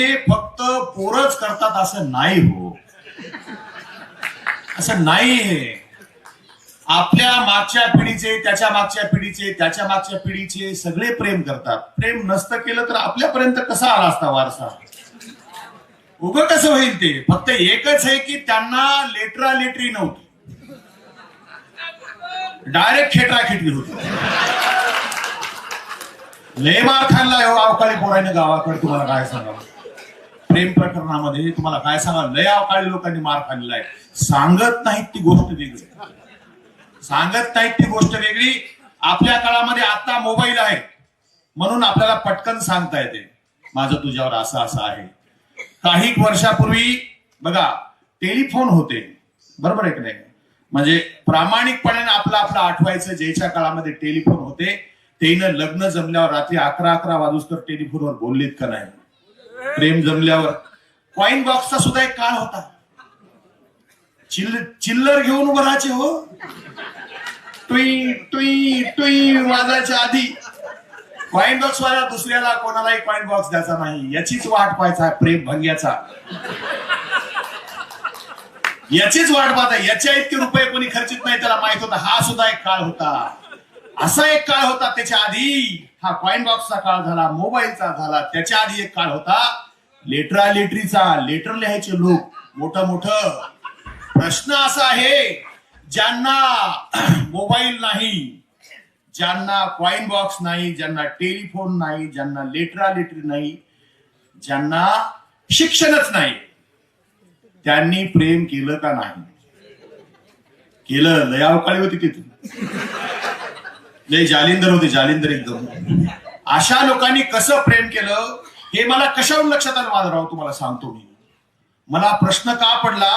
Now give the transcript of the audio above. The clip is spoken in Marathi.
हे फक्त पोरच करतात असं नाही हो. असं नाही हे. आपल्या मागच्या पिढीचे त्याच्या मागच्या पिढीचे त्याच्या मागच्या पिढीचे सगळे प्रेम करतात. प्रेम नसतं केलं तर आपल्यापर्यंत कसा आला असता वारसा? उग कसं होईल ते? फक्त एकच आहे की त्यांना लेटरा लेटरी नव्हती. डायरेक्ट खेटरा खेटली होती. लय मार खाल्ला हो अवकाळी पोराने गावाकडे तुम्हाला काय सांगावं? प्रेम प्रकरणामध्ये तुम्हाला काय सांगा? लय अवकाळी लोकांनी मार खाल्लेला आहे. सांगत नाहीत ती गोष्ट वेगळी. सांगत नाहीत ती गोष्ट वेगळी. आपल्या काळामध्ये आता मोबाईल आहे. म्हणून आपल्याला पटकन सांगता येते. माझं तुझ्यावर असं असं आहे. काही वर्षापूर्वी बघा टेलिफोन होते. बरोबर आहे की नाही? म्हणजे प्रामाणिकपणे आपलं आपलं आठवायचं ज्याच्या काळामध्ये टेलिफोन होते तेनं लग्न जमल्यावर रात्री अकरा अकरा वाजूस तर टेलिफोनवर बोललेत का नाही? प्रेम जमल्यावर. कॉईन बॉक्सचा सुद्धा एक काळ होता. चिल्ल चिल्लर घेऊन उभं राहायचे हो. टुई टुई टुई वाजायच्या आधी. कॉईन बॉक्स वाला दुसऱ्याला कोणालाही कॉईन बॉक्स द्यायचा नाही. याचीच वाट पाहायचा प्रेम भंग्याचा. याचीच वाट पाहता. याच्या इतके रुपये कोणी खर्चित नाही त्याला माहीत होता. हा सुद्धा एक काळ होता. असा एक काळ होता त्याच्या आधी. हा कॉईन बॉक्सचा काळ झाला मोबाईलचा झाला त्याच्या आधी एक काळ होता. लेटरा लेटरीचा लेटर लिहायचे लोक मोठं मोठं. प्रश्न असा आहे ज्यांना मोबाईल नाही ज्यांना कॉईन बॉक्स नाही ज्यांना टेलिफोन नाही ज्यांना लेटरा लेटरी नाही ज्यांना शिक्षणच नाही त्यांनी प्रेम केलं का नाही? केलं लयावकाळी होती तिथून लय जालिंदर होते जालिंदर एकदम. अशा लोकांनी कसं प्रेम केलं हे मला कशावरून लक्षात आलं माझं राव तुम्हाला सांगतो मी. मला प्रश्न का पडला